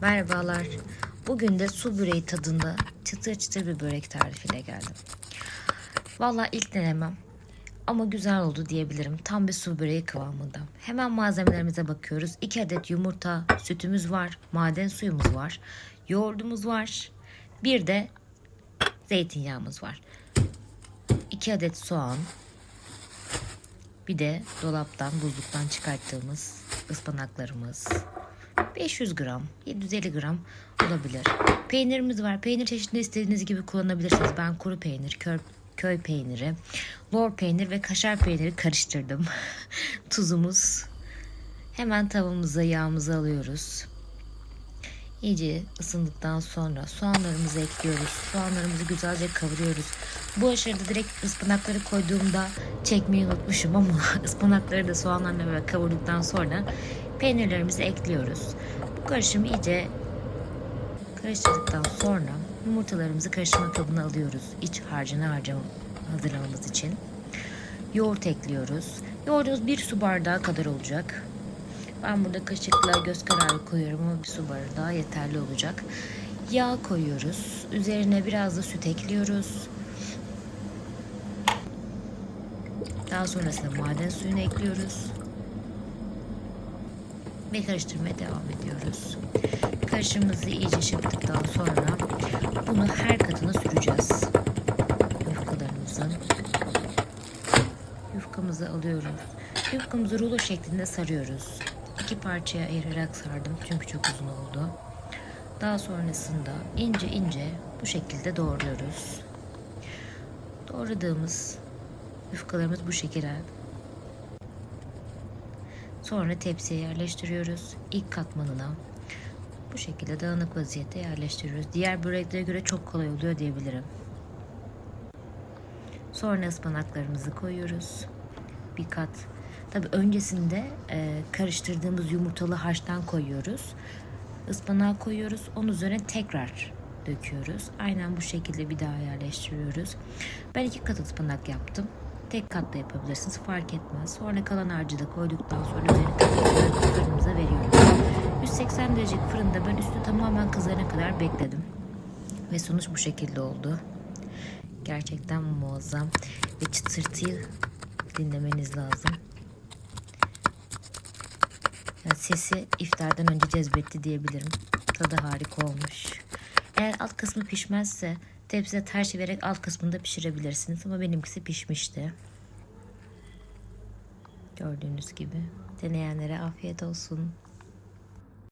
Merhabalar. Bugün de su böreği tadında çıtır çıtır bir börek tarifiyle geldim. Valla ilk denemem ama güzel oldu diyebilirim. Tam bir su böreği kıvamında. Hemen malzemelerimize bakıyoruz. 2 adet yumurta, sütümüz var, maden suyumuz var, yoğurdumuz var. Bir de zeytinyağımız var. 2 adet soğan, bir de dolaptan, buzluktan çıkarttığımız ıspanaklarımız. 500 gram, 750 gram olabilir. Peynirimiz var. Peynir çeşitleri istediğiniz gibi kullanabilirsiniz. Ben kuru peynir, kör, köy peyniri, lor peynir ve kaşar peyniri karıştırdım. Tuzumuz. Hemen tavamıza yağımızı alıyoruz. İyice ısındıktan sonra soğanlarımızı ekliyoruz. Soğanlarımızı güzelce kavuruyoruz. Bu aşamada direkt ıspanakları koyduğumda çekmeyi unutmuşum ama ıspanakları da soğanlarla böyle kavurduktan sonra peynirlerimizi ekliyoruz. Bu karışımı iyice karıştırdıktan sonra yumurtalarımızı karıştırma kabına alıyoruz. İç harcını harcam hazırlamamız için. Yoğurt ekliyoruz. Yoğurdumuz bir su bardağı kadar olacak. Ben burada kaşıkla göz kararı koyuyorum ama bir su bardağı yeterli olacak. Yağ koyuyoruz. Üzerine biraz da süt ekliyoruz. Daha sonrasında maden suyunu ekliyoruz. Ve karıştırmaya devam ediyoruz. Karışımımızı iyice çırptıktan sonra bunu her katına süreceğiz. Yufkalarımızın. Yufkamızı alıyoruz. Yufkamızı rulo şeklinde sarıyoruz. İki parçaya ayırarak sardım çünkü çok uzun oldu. Daha sonrasında ince ince bu şekilde doğruyoruz. Doğradığımız yufkalarımız bu şekilde. Sonra tepsiye yerleştiriyoruz. İlk katmanına bu şekilde dağınık vaziyette yerleştiriyoruz. Diğer böreklere göre çok kolay oluyor diyebilirim. Sonra ıspanaklarımızı koyuyoruz. Bir kat. Tabi öncesinde e, karıştırdığımız yumurtalı harçtan koyuyoruz. Ispanağı koyuyoruz. Onun üzerine tekrar döküyoruz. Aynen bu şekilde bir daha yerleştiriyoruz. Ben iki kat ıspanak yaptım. Tek kat da yapabilirsiniz. Fark etmez. Sonra kalan harcı da koyduktan sonra üzerine tekrar fırınımıza veriyoruz. 180 derecelik fırında ben üstü tamamen kızarana kadar bekledim. Ve sonuç bu şekilde oldu. Gerçekten muazzam. Ve çıtırtıyı dinlemeniz lazım. Yani sesi iftardan önce cezbetti diyebilirim. Tadı harika olmuş. Eğer alt kısmı pişmezse tepsiye ters çevirerek alt kısmını da pişirebilirsiniz. Ama benimkisi pişmişti. Gördüğünüz gibi. Deneyenlere afiyet olsun.